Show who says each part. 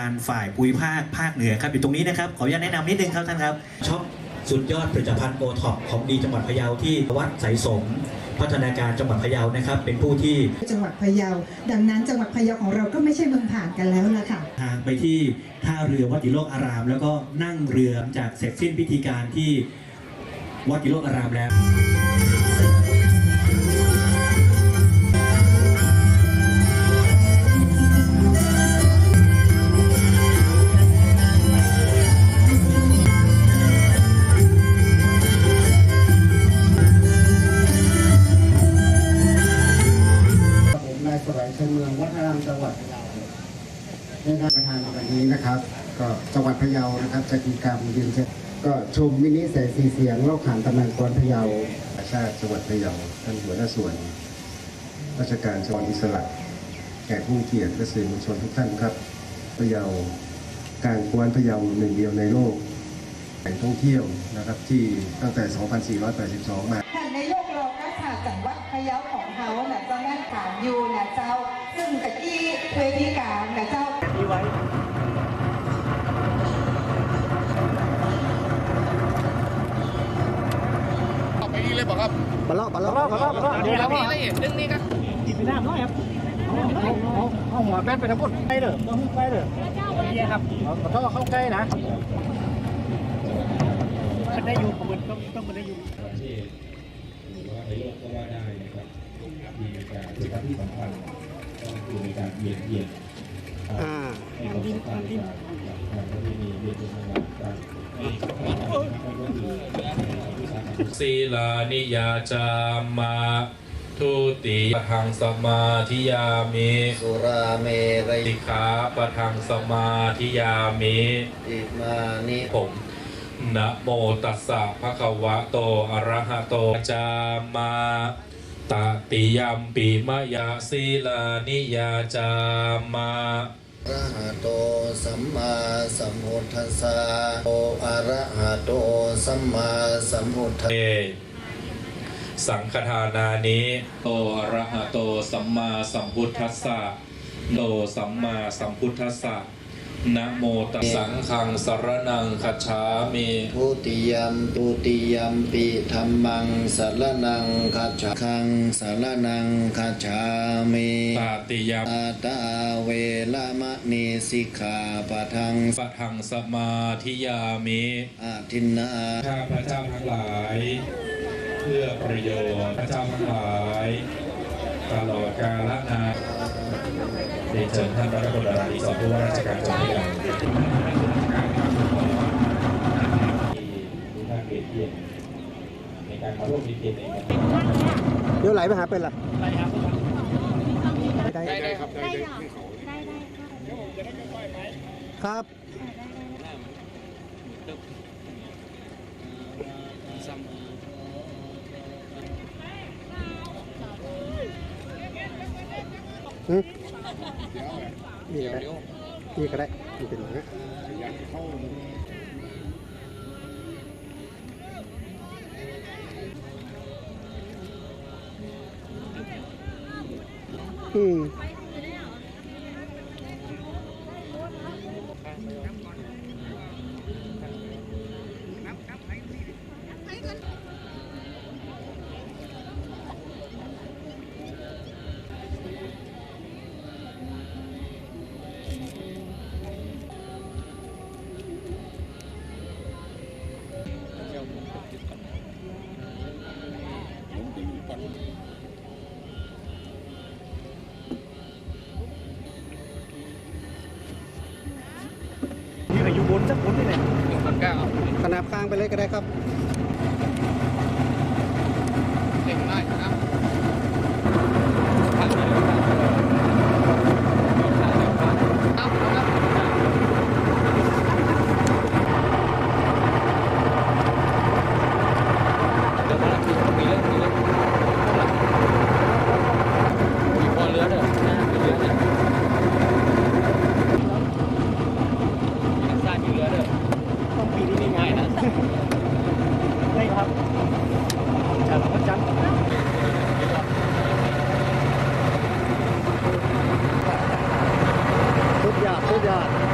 Speaker 1: การฝ่ายปุ๋ยภาคภาคเหนือครับอยู่ตรงนี้นะครับ ขออนุญาตแนะนำนิดนึงครับท่านครับช็อปสุดยอดผลิตภัณฑ์โอท็อปของดีจังหวัดพะเยาที่วัดไสสม พัฒนาการจังหวัดพะเยานะครับ เป็นผู้ที่
Speaker 2: จังหวัดพะเยา ดังนั้นจังหวัดพะเยาของเราก็ไม่ใช่เมืองผ่านกันแล้วล่ะค่ะ
Speaker 1: ทางไปที่ท่าเรือวัดกิโลกอาราม แล้วก็นั่งเรือจากเสร็จสิ้นพิธีการที่วัดกิโลกอารามแล้วา
Speaker 3: ยสวัยเชิงเมืองวัฒนธรรมจังหวัดพะเยาในงานประธานในวันนี้นะครับ ก็จังหวัดพะเยานะครับจะมีการเรียนเชิญก็ชมมินิแสงสีเสียงเล่าขานตำนานกรพะเยาประชาติจังหวัดพะเยาท่านหัวหน้าส่วน ราชการจังหวัดอิสระแขกผู้เกียรติและสื่อมวลชนทุกท่านครับพะเยาการกวนพะเยาหนึ่งเดียวในโลกแหล่งท่องเที่ยวนะครับที่ตั้งแต่ 2482 มา
Speaker 2: ท่านนายกเราก็ค่ะจังหวัดพะเยาของเขาน่ะเจ้า แม่ขามยูน่ะเจ้า ซึ่งตะกี้เวทีกลางน่ะเจ้า
Speaker 4: ไปนี่เลยบอกครับ
Speaker 3: บลลบลลบลลบ
Speaker 4: เดี๋ยวนี่เลยดึงนี่ครับ
Speaker 3: เอาหัวแป้นไปทั้งหมดใกล้เด้อต้องใกล้เด้อเยครับขอโทษเข้าใกล้นะ
Speaker 5: มันได้อยู่ของมันต้องต้องมันได้อยู่
Speaker 6: ที่หรือว่าในโลกก็ว่าได้นะครับ มีการเป็นการที่สำคัญก็คือมีการเบียดเบียนในความสำคัญในการการที่มีเบียดเบียนการ
Speaker 7: ศีลานิยาจามาทุติยหังสมาธิยามิ
Speaker 8: สุราเมรัย
Speaker 7: สิขาปะทังสมาธิยามิ
Speaker 8: อิมานิ
Speaker 7: ผมนะโมตัสสะภะคะวะโตอะระหะโตจามา ตติยมปิมะยาศีลานิยาจามา
Speaker 8: ระหะโตสัมมาสัมพุทธัสสะโออะระหะโตสัมมาสัมพุทธัส
Speaker 7: เอ
Speaker 8: สะ
Speaker 7: สังฆทานานิโตอะระหะโตสัมมาสัมพุทธัสสะโตสัมมาสัมพุทธัสสะ นะโมตัสสังฆังสรนังคัจฉามิ
Speaker 8: ทุติยัมตุติยัมปิธรรมังสารนังคัจฉาคังสารนังคัจฉามิ
Speaker 7: ตาติยม
Speaker 8: อาตาเวลามะนิสิกขาปะทัง
Speaker 7: ปะทังสมาธิยามิ
Speaker 8: อาทินนา
Speaker 7: ข้าพระเจ้าทั้งหลาย เพื่อประโยชน์พระเจ้าทั้งหลาย ตลอดกาลนาน เรียนเชิญท่านรัฐมนตรีสอนผู้ว่าราชการจังหวัดพะเยาที่มีการเปลี่ยนเทียนในการมาร่วมพิธีในวันนี้
Speaker 3: เดี๋ยวไหลไปหาเป็นล่ะ
Speaker 4: ได้ได้ครับได้ได้ขึ้นเขา
Speaker 3: ครับ อืมนี่ก็ได้นี่ก็ได้มันเป็นอย่างนี้อืม ขนาบข้างไปเลยก็ได้ครับ
Speaker 9: God.